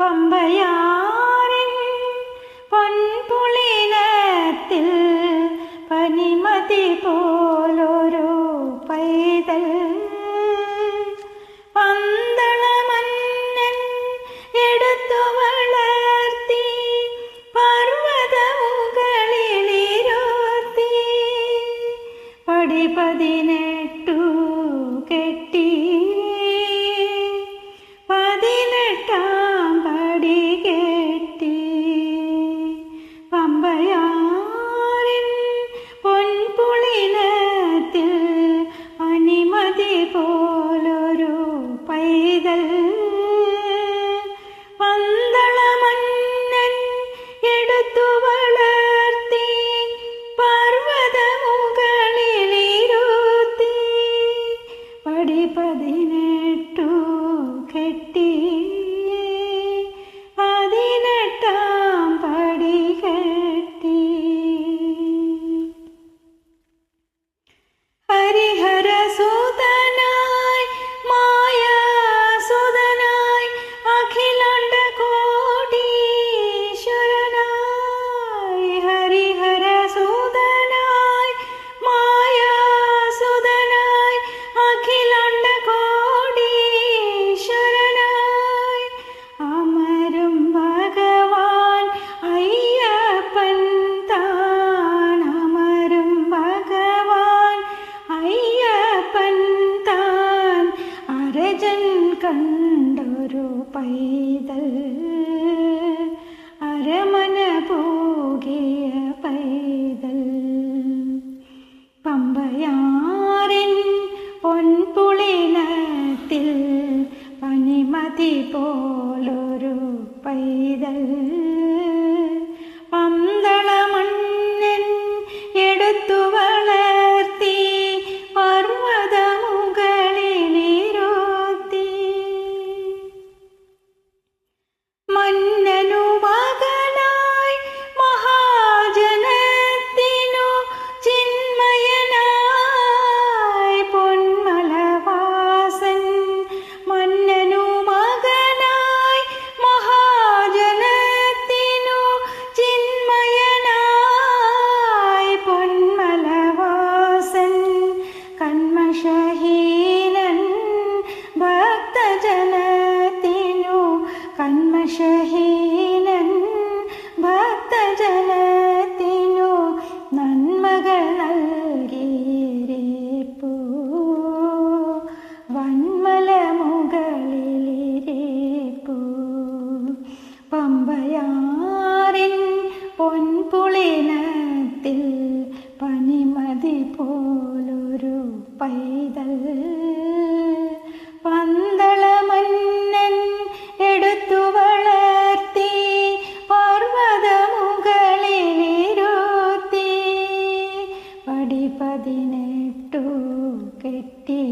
干杯呀。கைகள் കണ്ടൊരു പൈതൽ. അരമന പോകിയ പൈതൽ. പമ്പയാറിൻ പൊൻപുളിനത്തിൽ പനിമതി പോലൊരു പൈതൽ. പമ്പയാറിൻ പൊൻപുളിനത്തിൽ പനിമതി പോലൊരു പൈതൽ. പന്തളമന്നൻ എടുത്തു വളർത്തി പർവതമുകളിലിരുത്തി പടി പതിനെട്ടു കെട്ടി.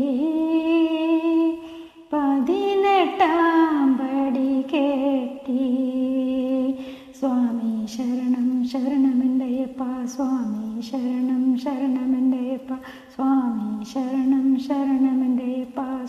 ശരണം शरणं पा स्वामी शरणं शरणं दे पा